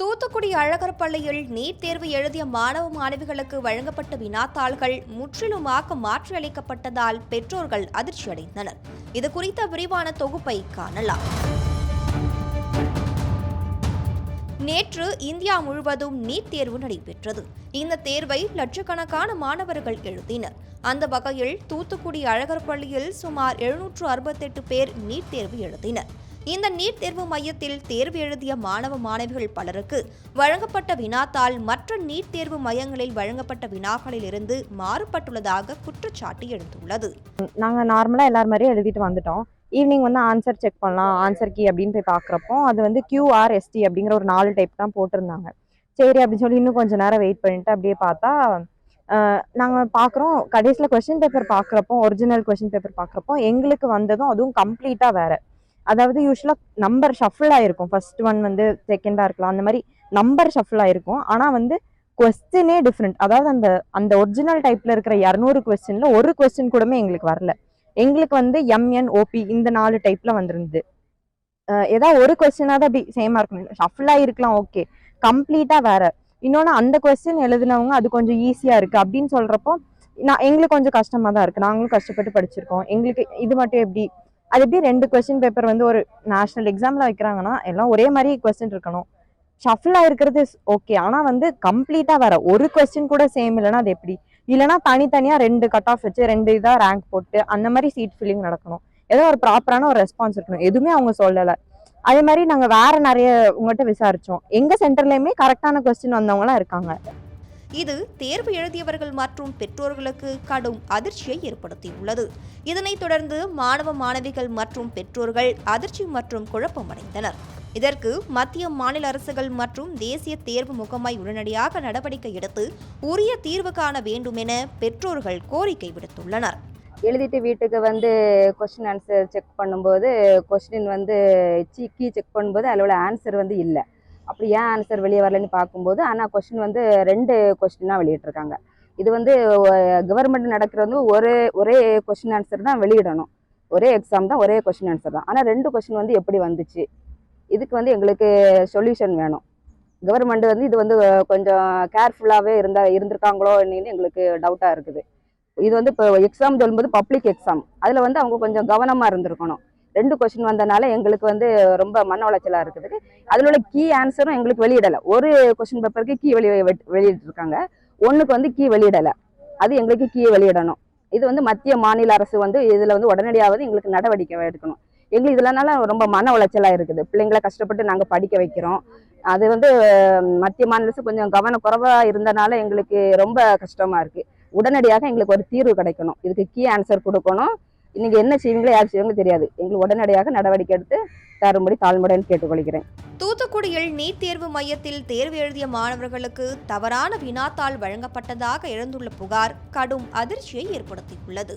தூத்துக்குடி அழகர் பள்ளியில் நீட் தேர்வு எழுதிய மாணவ மாணவிகளுக்கு வழங்கப்பட்ட வினாத்தாள்கள் முற்றிலுமாக மாற்றியளிக்கப்பட்டதால் பெற்றோர்கள் அதிர்ச்சியடைந்தனர். இது குறித்த விரிவான தொகுப்பை காணலாம். நேற்று இந்தியா முழுவதும் நீட் தேர்வு நடைபெற்றது. இந்த தேர்வை லட்சக்கணக்கான மாணவர்கள் எழுதினர். அந்த வகையில் தூத்துக்குடி அழகர் பள்ளியில் சுமார் எழுநூற்று அறுபத்தெட்டு பேர் நீட் தேர்வு எழுதினர். இந்த நீட் தேர்வு மையத்தில் தேர்வு எழுதிய மாணவ மாணவிகள் பலருக்கு வழங்கப்பட்ட வினாத்தாள் மற்ற நீட் தேர்வு மையங்களில் வழங்கப்பட்ட வினாக்களில் இருந்து மாறுபட்டுள்ளதாக குற்றச்சாட்டு எழுந்துள்ளது. நாங்கள் நார்மலாக எல்லார் மாதிரியும் எழுதிட்டு வந்துட்டோம். ஈவினிங் வந்து ஆன்சர் செக் பண்ணலாம் ஆன்சர் கீ அப்படின்னு போய் பார்க்குறப்போ அது வந்து கியூஆர்எஸ்டி அப்படிங்கிற ஒரு நாலு டைப் தான் போட்டிருந்தாங்க. சரி அப்படின்னு சொல்லி இன்னும் கொஞ்சம் நேரம் வெயிட் பண்ணிட்டு அப்படியே பார்த்தா நாங்கள் பார்க்குறோம் கடைசியில் கொஷின் பேப்பர் பார்க்குறப்போ ஒரிஜினல் கொஷின் பேப்பர் பார்க்குறப்போ எங்களுக்கு வந்ததும் அதுவும் கம்ப்ளீட்டாக வேறு. அதாவது யூஸ்வலாக நம்பர் ஷஃபிள் ஆயிருக்கும். ஃபர்ஸ்ட் ஒன் வந்து செகண்டாக இருக்கலாம். அந்த மாதிரி நம்பர் ஷஃபிள் ஆயிருக்கும். ஆனால் வந்து கொஸ்டினே டிஃப்ரெண்ட் அதாவது அந்த அந்த ஒரிஜினல் டைப்பில் இருக்கிற இரநூறு கொஸ்டினில் ஒரு கொஸ்டின் கூடமே எங்களுக்கு வரல. எங்களுக்கு வந்து எம்என் ஓபி இந்த நாலு டைப்பில் வந்திருந்தது. ஏதாவது ஒரு கொஸ்டினாவது அப்படி சேமாக இருக்கணும். ஷஃபிளாக இருக்கலாம் ஓகே கம்ப்ளீட்டாக வேற. இன்னொன்று அந்த கொஸ்டின் எழுதினவங்க அது கொஞ்சம் ஈஸியாக இருக்குது அப்படின்னு சொல்கிறப்போ நான் எங்களுக்கு கொஞ்சம் கஷ்டமாக தான் இருக்குது நாங்களும் கஷ்டப்பட்டு படிச்சிருக்கோம். எங்களுக்கு இது மட்டும் எப்படி அது எப்படி ரெண்டு கொஸ்டின் பேப்பர் வந்து ஒரு நேஷனல் எக்ஸாமில் வைக்கிறாங்கன்னா எல்லாம் ஒரே மாதிரி கொஸ்டின் இருக்கணும். ஷஃபிளா இருக்கிறது ஓகே ஆனால் வந்து கம்ப்ளீட்டாக வேற ஒரு கொஸ்டின் கூட சேம் இல்லைன்னா அது எப்படி? இல்லைன்னா தனித்தனியாக ரெண்டு கட் ஆஃப் வச்சு ரெண்டு இதாக ரேங்க் போட்டு அந்த மாதிரி சீட் ஃபில்லிங் நடக்கணும். ஏதோ ஒரு ப்ராப்பரான ஒரு ரெஸ்பான்ஸ் இருக்கணும். எதுவுமே அவங்க சொல்லலை. அதே மாதிரி நாங்கள் வேற நிறைய உங்கள்கிட்ட விசாரிச்சோம். எங்கள் சென்டர்லேயுமே கரெக்டான கொஸ்டின் வந்தவங்களாம் இருக்காங்க. இது தேர்வு எழுதியவர்கள் மற்றும் பெற்றோர்களுக்கு கடும் அதிர்ச்சியை ஏற்படுத்தியுள்ளது. இதனைத் தொடர்ந்து மாணவ மாணவிகள் மற்றும் பெற்றோர்கள் அதிர்ச்சி மற்றும் குழப்பமடைந்தனர். இதற்கு மத்திய மாநில அரசுகள் மற்றும் தேசிய தேர்வு முகமை உடனடியாக நடவடிக்கை எடுத்து உரிய தீர்வு காண வேண்டும் என பெற்றோர்கள் கோரிக்கை விடுத்துள்ளனர். எழுதிட்டு வீட்டுக்கு வந்து கொஸ்டின் ஆன்சர் செக் பண்ணும்போது கொஸ்டின் வந்து கீ செக் பண்ணும்போது அதில் உள்ள ஆன்சர் வந்து இல்லை. அப்படி ஏன் ஆன்சர் வெளியே வரலன்னு பார்க்கும்போது ஆனால் கொஸ்டின் வந்து ரெண்டு கொஸ்டினாக வெளியிட்டிருக்காங்க. இது வந்து கவர்மெண்ட் நடக்கிறது வந்து ஒரே ஒரே கொஸ்டின் ஆன்சர் தான் வெளியிடணும். ஒரே எக்ஸாம் தான் ஒரே கொஸ்டின் ஆன்சர் தான். ஆனால் ரெண்டு கொஸ்டின் வந்து எப்படி வந்துச்சு? இதுக்கு வந்து எங்களுக்கு சொல்யூஷன் வேணும். கவர்மெண்ட் வந்து இது வந்து கொஞ்சம் கேர்ஃபுல்லாகவே இருந்தா இருந்திருக்காங்களோ எங்களுக்கு டவுட்டாக இருக்குது. இது வந்து இப்போ எக்ஸாம் சொல்லும்போது பப்ளிக் எக்ஸாம் அதில் வந்து அவங்க கொஞ்சம் கவனமாக இருந்திருக்கணும். ரெண்டு கொஸ்டின் வந்தனால எங்களுக்கு வந்து ரொம்ப மன உளைச்சலாக இருக்குது. அதில் உள்ள கீ ஆன்சரும் எங்களுக்கு வெளியிடலை. ஒரு கொஸ்டின் பேப்பருக்கு கீ வெளி வெளியிட்டிருக்காங்க. ஒன்றுக்கு வந்து கீ வெளியிடலை. அது எங்களுக்கு கீ வெளியிடணும். இது வந்து மத்திய மாநில அரசு வந்து இதில் வந்து உடனடியாவது எங்களுக்கு நடவடிக்கை எடுக்கணும். எங்களுக்கு இதனால ரொம்ப மன உளைச்சலாக இருக்குது. பிள்ளைங்களை கஷ்டப்பட்டு நாங்கள் படிக்க வைக்கிறோம். அது வந்து மத்திய மாநில அரசு கொஞ்சம் கவனக்குறைவாக இருந்தனால எங்களுக்கு ரொம்ப கஷ்டமாக இருக்குது உடனடியாக எங்களுக்கு ஒரு தீர்வு கிடைக்கணும். இதுக்கு கீ ஆன்சர் கொடுக்கணும். நீங்க என்ன செய்வீங்களோ யார் செய்வீங்களோ தெரியாது. எங்களுக்கு உடனடியாக நடவடிக்கை எடுத்து தரும்படி தாழ்முடன் கேட்டுக்கொள்கிறேன். தூத்துக்குடியில் நீட் தேர்வு மையத்தில் தேர்வு எழுதிய மாணவர்களுக்கு தவறான வினாத்தாள் வழங்கப்பட்டதாக எழுந்துள்ள புகார் கடும் அதிர்ச்சியை ஏற்படுத்தியுள்ளது.